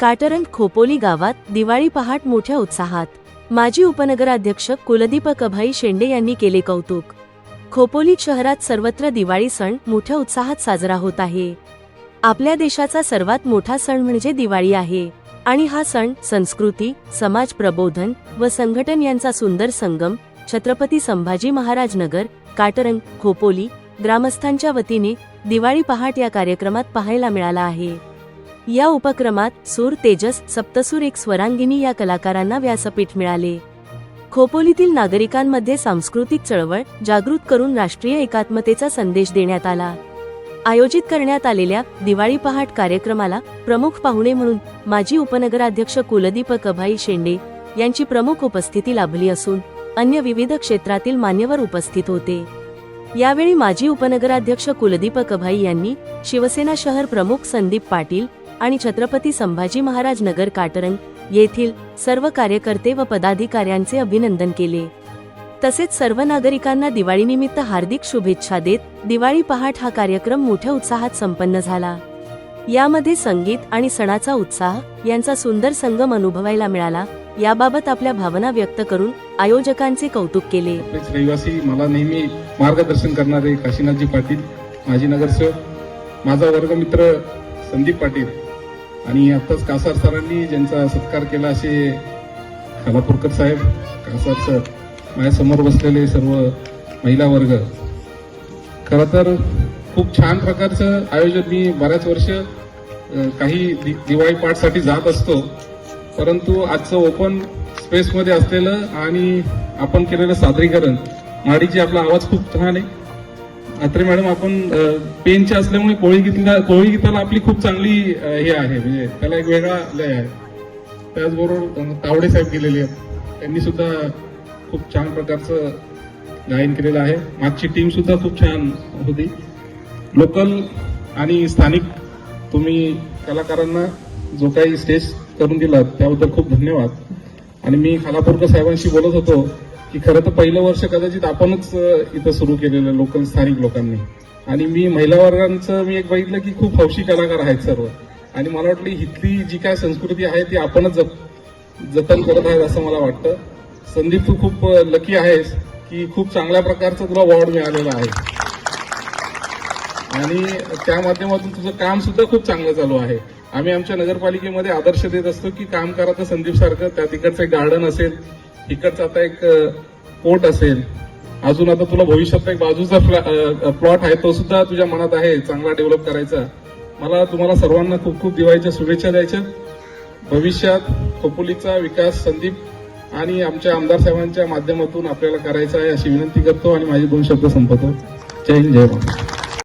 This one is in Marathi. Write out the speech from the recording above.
काटरंग खोपोली गावात दिवाळी पहाट मोठ्या उत्साहात. माजी उपनगराध्यक्ष कुलदीप कभाई शेंडे यांनी केले कौतुक. खोपोली शहरात सर्वत्र दिवाळी सण मोठ्या उत्साहात साजरा होत आहे. आपल्या देशाचा सर्वात मोठा सण म्हणजे दिवाळी आहे. आणि हा सण संस्कृती समाज प्रबोधन व संघटन यांचा सुंदर संगम छत्रपती संभाजी महाराज नगर काटरंग खोपोली ग्रामस्थांच्या वतीने दिवाळी पहाट या कार्यक्रमात पाहायला मिळाला आहे. या उपक्रमात सूर तेजस सप्तसूर एक स्वरांगिनी या कलाकारांना व्यासपीठ मिळाले. खोपोलीतील नागरिकांमध्ये सांस्कृतिक चळवळ जागृत करून राष्ट्रीय एकात्मतेचा संदेश देण्यात आला. आयोजित करण्यात आलेल्या दिवाळी पहाट कार्यक्रमाला प्रमुख पाहुणे म्हणून माजी उपनगराध्यक्ष कुलदीप कभाई शेंडे यांची प्रमुख उपस्थिती लाभली असून अन्य विविध क्षेत्रातील मान्यवर उपस्थित होते. यावेळी माजी उपनगराध्यक्ष कुलदीप कभाई यांनी शिवसेना शहर प्रमुख संदीप पाटील आणि छत्रपती संभाजी महाराज नगर काटरंग येथील सर्व कार्यकर्ते व पदाधिकाऱ्यांचे अभिनंदन केले. तसेच सर्व नागरिकांना दिवाळीनिमित्त हार्दिक शुभेच्छा देत दिवाळी पहाट हा कार्यक्रम मोठ्या उत्साहात संपन्न झाला. यामध्ये संगीत आणि सणाचा उत्साह यांचा सुंदर संगम अनुभवायला मिळाला याबाबत आपल्या भावना व्यक्त करून आयोजकांचे कौतुक केले. रहिवासी मला नेहमी मार्गदर्शन करणारे काशीनाथजी पाटील माजी नगरसेवक माझा वर्गमित्र संदीप पाटील आणि आत्ताच कासार सरांनी ज्यांचा सत्कार केला असे खालापूरकर साहेब कासार सर माझ्यासमोर बसलेले सर्व महिला वर्ग. खरं तर खूप छान प्रकारचं आयोजन मी बऱ्याच वर्ष काही दि- दिवाळी पाठसाठी जात असतो. परंतु आजचं ओपन स्पेसमध्ये असलेलं आणि आपण केलेलं सादरीकरण माडीची आपला आवाज खूप छान आहे. अत्रे मॅडम आपण पेनचे असल्यामुळे कोळी गीतला कोळी गीताला आपली खूप चांगली हे आहे म्हणजे त्याला एक वेगळा लय आहे. त्याचबरोबर तावडे साहेब गेलेले आहेत. त्यांनी सुद्धा खूप छान प्रकारचं गायन केलेलं आहे. मागची टीम सुद्धा खूप छान होती. लोकल आणि स्थानिक तुम्ही कलाकारांना जो काही स्टेज करून दिलात त्याबद्दल खूप धन्यवाद. आणि मी खालापूरकर साहेबांशी बोलत होतो. की खरं तर पहिलं वर्ष कदाचित आपणच इथं सुरू केलेलं लोकल स्थानिक लोकांनी. आणि मी महिला वर्गांचं मी एक बघितलं की खूप हौशी कलाकार आहेत सर्व. आणि मला वाटलं इथली जी काय संस्कृती आहे ती आपणच जप- जतन करत आहेत असं मला वाटतं. संदीप तू खूप लकी आहेस की खूप चांगल्या प्रकारचं तुला वॉर्ड मिळालेला आहे. आणि त्या माध्यमातून तुझं काम सुद्धा खूप चांगलं चालू आहे. आम्ही आमच्या नगरपालिकेमध्ये आदर्श देत असतो की काम करा तर संदीप सारखं त्या तिकडचं एक गार्डन असेल इकडचं आता एक पोर्ट असेल. अजून आता तुला भविष्यात एक बाजूचा प्लॉट आहे तो सुद्धा तुझ्या मनात आहे चांगला डेव्हलप करायचा. मला तुम्हाला सर्वांना खूप खूप दिवाळीच्या शुभेच्छा द्यायच्या. भविष्यात खोपोलीचा विकास संदीप आणि आमच्या आमदार साहेबांच्या माध्यमातून आपल्याला करायचा आहे अशी विनंती करतो आणि माझे दोन शब्द संपवतो. जय हिंद जय महाराष्ट्र.